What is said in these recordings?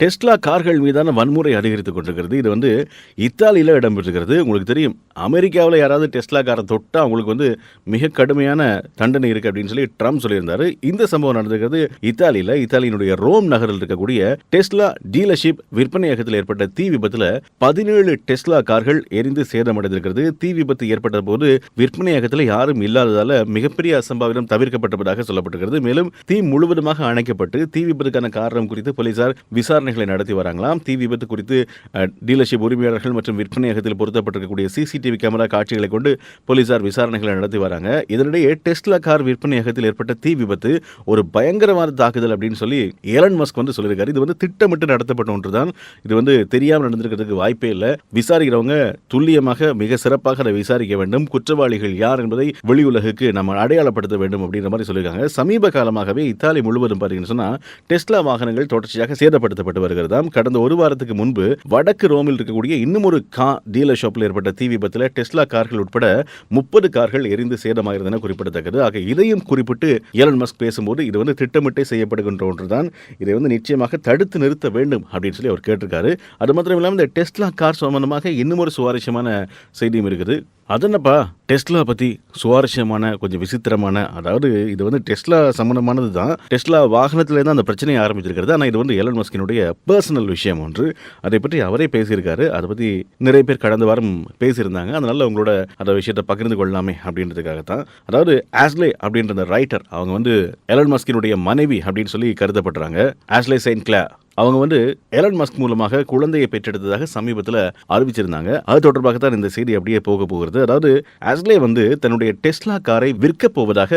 Tesla கார்கள் மீதான வன்முறை அதிகரித்துக் கொண்டிருக்கிறது. இது வந்து இத்தாலியில் இடம்பெற்றிருக்கிறது. உங்களுக்கு தெரியும் அமெரிக்காவில் யாராவது டெஸ்லா காரை தொட்டால் அவங்களுக்கு வந்து மிக கடுமையான தண்டனை இருக்கு அப்படின்னு சொல்லி ட்ரம்ப் சொல்லியிருந்தாரு. இந்த சம்பவம் நடந்திருக்கிறது இத்தாலியில். இத்தாலியினுடைய ரோம் நகரில் இருக்கக்கூடிய டெஸ்லா டீலர்ஷிப் விற்பனையகத்தில் ஏற்பட்ட தீ விபத்தில் பதினேழு டெஸ்லா கார்கள் எரிந்து சேதமடைந்திருக்கிறது. தீ விபத்து ஏற்பட்ட போது விற்பனையகத்தில் யாரும் இல்லாததால் மிகப்பெரிய அசம்பாவிதம் தவிர்க்கப்பட்டதாக சொல்லப்பட்டிருக்கிறது. மேலும் தீ முழுவதுமாக அணைக்கப்பட்டு தீ விபத்துக்கான காரணம் குறித்து போலீசார் விசாரணை விசாரணைகளை நடத்தி வராங்களாம். தீ விபத்து குறித்து டீலர்ஷிப் உரிமையாளர்கள் மற்றும் விற்பனையகத்தில் பொருத்தப்பட்டிருக்கக்கூடிய சிசிடிவி கேமரா காட்சிகளை கொண்டு போலீசார் விசாரணைகளை நடத்தி வராங்க. இதனிடையே டெஸ்ட்லா கார் விற்பனையகத்தில் ஏற்பட்ட தீ விபத்து ஒரு பயங்கரவாத தாக்குதல் அப்படின்னு சொல்லி ஏலன் மஸ்க் வந்து சொல்லியிருக்காரு. இது வந்து திட்டமிட்டு நடத்தப்பட்ட ஒன்று தான் இது வந்து தெரியாமல் நடந்திருக்கிறதுக்கு வாய்ப்பே இல்லை. விசாரிக்கிறவங்க துல்லியமாக மிக சிறப்பாக அதை விசாரிக்க வேண்டும். குற்றவாளிகள் யார் என்பதை வெளியுலகுக்கு நம்ம அடையாளப்படுத்த வேண்டும் அப்படின்ற மாதிரி சொல்லியிருக்காங்க. சமீப காலமாகவே இத்தாலி முழுவதும் பார்த்தீங்கன்னு சொன்னா டெஸ்லா வாகனங்கள் தொடர்ச்சியாக சேதப்படுத்தப்பட்டு வருகிறதாம். கடந்த ஒரு வாரத்துக்கு முன்பு வடக்கு ரோமில் இருக்கக்கூடிய இன்னும் ஒரு கார் டீலர் ஷாப்பில் ஏற்பட்ட தீ விபத்தில் டெஸ்லா கார்கள் உட்பட முப்பது கார்கள் எரிந்து சேதமாகிறதுன குறிப்பிடத்தக்கது. ஆக இதையும் குறிப்பிட்டு ஏலன் மஸ்க் பேசும்போது இது வந்து திட்டமிட்டே செய்யப்படுகின்ற ஒன்றுதான். இதை வந்து நிச்சயமாக தடுத்து நிறுத்த வேண்டும் அப்படின்னு சொல்லி அவர் கேட்டிருக்காரு. அது மாத்திரம் இல்லாமல் இந்த டெஸ்லா கார் சம்பந்தமாக இன்னும் ஒரு சுவாரஸ்யமான செய்தியும் இருக்குது. அது என்னப்பா? டெஸ்லா பற்றி சுவாரஸ்யமான கொஞ்சம் விசித்திரமான அதாவது இது வந்து டெஸ்லா சம்மந்தமானது தான். டெஸ்லா வாகனத்திலே தான் அந்த பிரச்சனையை ஆரம்பிச்சிருக்கிறது. ஆனால் இது வந்து எலன் மஸ்கினுடைய பர்சனல் விஷயம் ஒன்று. அதை பற்றி அவரே பேசியிருக்காரு. அதை பற்றி நிறைய பேர் கடந்த வாரம் பேசியிருந்தாங்க. அதனால உங்களோட அந்த விஷயத்தை பகிர்ந்து கொள்ளலாமே அப்படின்றதுக்காக தான் அதாவது ஆஸ்லே அப்படின்ற அந்த ரைட்டர் அவங்க வந்து எலன் மஸ்கினுடைய மனைவி அப்படின்னு சொல்லி கருதப்படுறாங்க. ஆஸ்லே செயின்ட் கிளா அவங்க வந்து எலன் மஸ்க் மூலமாக குழந்தையை பெற்றெடுத்ததாக சமீபத்தில் அறிவிச்சிருந்தாங்க. அது தொடர்பாக தான் இந்த செய்தி அப்படியே போக போகிறது. அதாவது அஸ்லே வந்து தன்னுடைய டெஸ்லா காரை விற்கப் போவதாக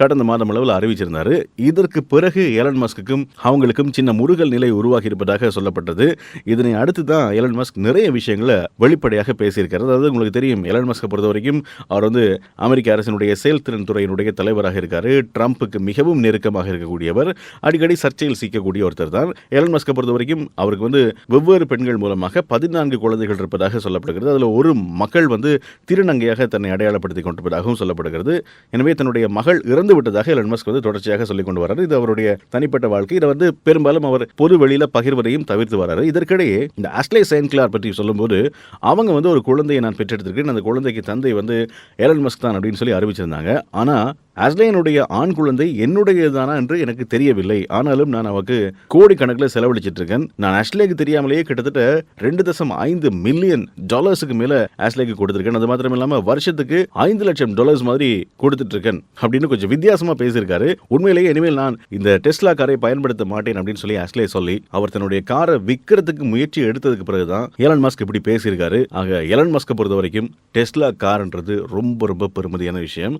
கடந்த மாதம் அளவில் அறிவிச்சிருந்தாரு. இதற்கு பிறகு எலன் மஸ்க்குக்கும் அவங்களுக்கும் சின்ன முருகல் நிலை உருவாகி இருப்பதாக சொல்லப்பட்டது. இதனை அடுத்து தான் எலன் மஸ்க் நிறைய விஷயங்களை வெளிப்படையாக பேசியிருக்காரு. அதாவது உங்களுக்கு தெரியும் எலன் மஸ்கை பொறுத்த வரைக்கும் அவர் வந்து அமெரிக்க அரசினுடைய செயல்திறன் துறையினுடைய தலைவராக இருக்காரு. ட்ரம்ப்புக்கு மிகவும் நெருக்கமாக இருக்கக்கூடியவர். அடிக்கடி சர்ச்சையில் சிக்கக்கூடிய ஒருத்தர் தான். எலன் மஸ்கை பொறுத்த வரைக்கும் அவருக்கு வந்து வெவ்வேறு பெண்கள் மூலமாக பதினான்கு குழந்தைகள் இருப்பதாக சொல்லப்படுகிறது. அதில் ஒரு மக்கள் வந்து திருநங்கையாக தன்னை அடையாளப்படுத்திக் கொண்டிருப்பதாகவும் சொல்லப்படுகிறது. எனவே தன்னுடைய மகள் இறந்து விட்டதாக எலன் மஸ்க் வந்து தொடர்ச்சியாக சொல்லிக் கொண்டு வராரு இது அவருடைய தனிப்பட்ட வாழ்க்கை. இதை வந்து பெரும்பாலும் அவர் பொது வெளியில பகிர்வதையும் தவிர்த்து வராரு இதற்கிடையே இந்த அஸ்லே செயின்கிளார் பற்றி சொல்லும்போது அவங்க வந்து ஒரு குழந்தையை நான் பெற்றெடுத்திருக்கேன் அந்த குழந்தைக்கு தந்தை வந்து எலன் மஸ்க் தான் அப்படின்னு சொல்லி அறிவிச்சிருந்தாங்க. ஆனா அஸ்லேனுடைய ஆண் குழந்தை என்னுடையதானா என்று எனக்கு தெரியவில்லை. ஆனாலும் நான் அவருக்கு கோடிக்கணக்கில் செலவழிச்சிட்டு இருக்கேன் நான் அஸ்லேக்கு தெரியாமலேயே கிட்டத்தட்ட ரெண்டு தசம் ஐந்து மில்லியன் டாலர்ஸுக்கு மேல ஆஸ்லேக்கு கொடுத்துருக்கேன். அது மாத்திரம் இல்லாம வருஷத்துக்கு ஐந்து லட்சம் டாலர்ஸ் மாதிரி கொடுத்துட்டு இருக்கேன் அப்படின்னு கொஞ்சம் வித்தியாசமா பேசியிருக்காரு. உண்மையிலேயே இனிமேல் நான் இந்த டெஸ்லா காரை பயன்படுத்த மாட்டேன் அப்படின்னு சொல்லி ஆஸ்லே சொல்லி அவர் தன்னுடைய காரை விற்கிறதுக்கு முயற்சி எடுத்ததுக்கு பிறகுதான் எலன் மாஸ்க் இப்படி பேசியிருக்காரு. ஆக எலன் மஸ்கை பொறுத்த வரைக்கும் டெஸ்லா கார்ன்றது ரொம்ப ரொம்ப பெருமதியான விஷயம்.